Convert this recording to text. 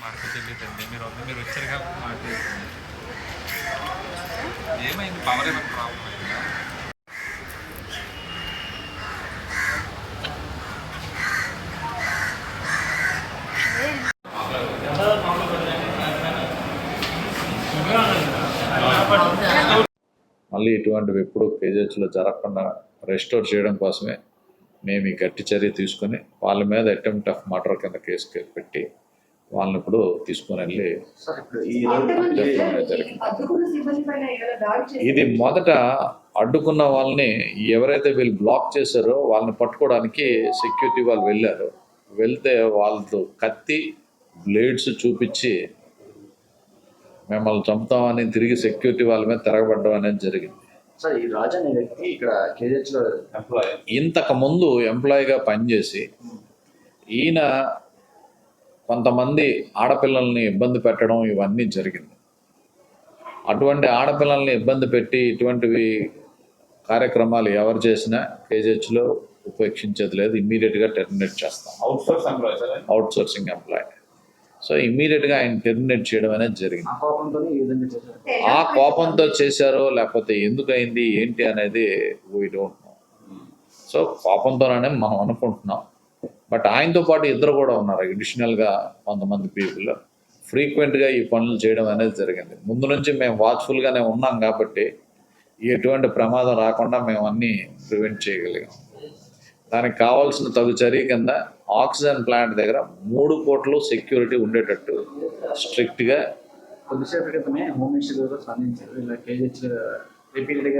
మాకు తెలియదండి మీరు వద్ద మీరు వచ్చారు కాబట్టి మాకు తెలిసింది. ఏమైంది? పవర్ ఏమైనా ప్రాబ్లం అయిందా? మళ్ళీ ఇటువంటివి ఎప్పుడు కేజెస్లో జరగకుండా రెస్టోర్ చేయడం కోసమే మేము ఈ గట్టి చర్య తీసుకొని వాళ్ళ మీద అటెంప్ట్ ఆఫ్ మర్డర్ కింద కేసు పెట్టి వాళ్ళని ఇప్పుడు తీసుకొని వెళ్ళి ఇది మొదట అడ్డుకున్న వాళ్ళని ఎవరైతే వీళ్ళు బ్లాక్ చేశారో వాళ్ళని పట్టుకోవడానికి సెక్యూరిటీ వాళ్ళు వెళ్ళారు. వెళ్తే వాళ్ళతో కత్తి బ్లేడ్స్ చూపించి మిమ్మల్ని చంపుతామని తిరిగి సెక్యూరిటీ వాళ్ళ మీద తిరగబడ్డం అనేది జరిగింది. సార్ ఈ రాజు అనే వ్యక్తి ఇక్కడ కేజెస్లో ఎంప్లాయ్ ఇంతకు ముందు ఎంప్లాయీగా పనిచేసి ఈయన కొంతమంది ఆడపిల్లల్ని ఇబ్బంది పెట్టడం ఇవన్నీ జరిగింది. అటువంటి ఆడపిల్లల్ని ఇబ్బంది పెట్టి ఇటువంటివి కార్యక్రమాలు ఎవరు చేసినా కేజీహెచ్లో ఉపేక్షించేది లేదు. ఇమ్మీడియట్గా టెర్మినేట్ చేస్తాం. Outsource employee sir outsourcing employee so ఇమ్మీడియట్గా ఆయన టెర్మినేట్ చేయడం అనేది జరిగింది. ఆ కోపంతో చేశారు. ఆ కోపంతో చేశారో లేకపోతే ఎందుకు అయింది ఏంటి అనేది వీ డోంట్ నో సో కోపంతోనే మనం అనుకుంటున్నాం. బట్ ఆయనతో పాటు ఇద్దరు కూడా ఉన్నారు అడిషనల్గా కొంతమంది పీపుల్. ఫ్రీక్వెంట్గా ఈ పనులు చేయడం అనేది జరిగింది. ముందు నుంచి మేము వాచ్ఫుల్గానే ఉన్నాం కాబట్టి ఎటువంటి ప్రమాదం రాకుండా మేము అన్నీ ప్రివెంట్ చేయగలిగాం. దానికి కావాల్సిన తగు చర్య కింద ఆక్సిజన్ ప్లాంట్ దగ్గర మూడు కోట్లు సెక్యూరిటీ ఉండేటట్టు స్ట్రిక్ట్గా కొద్దిసేపు క్రితమే హోమ్ మినిస్టర్ గారు స్పందించారు. ఇలా కేజెస్ రిపీటెడ్గా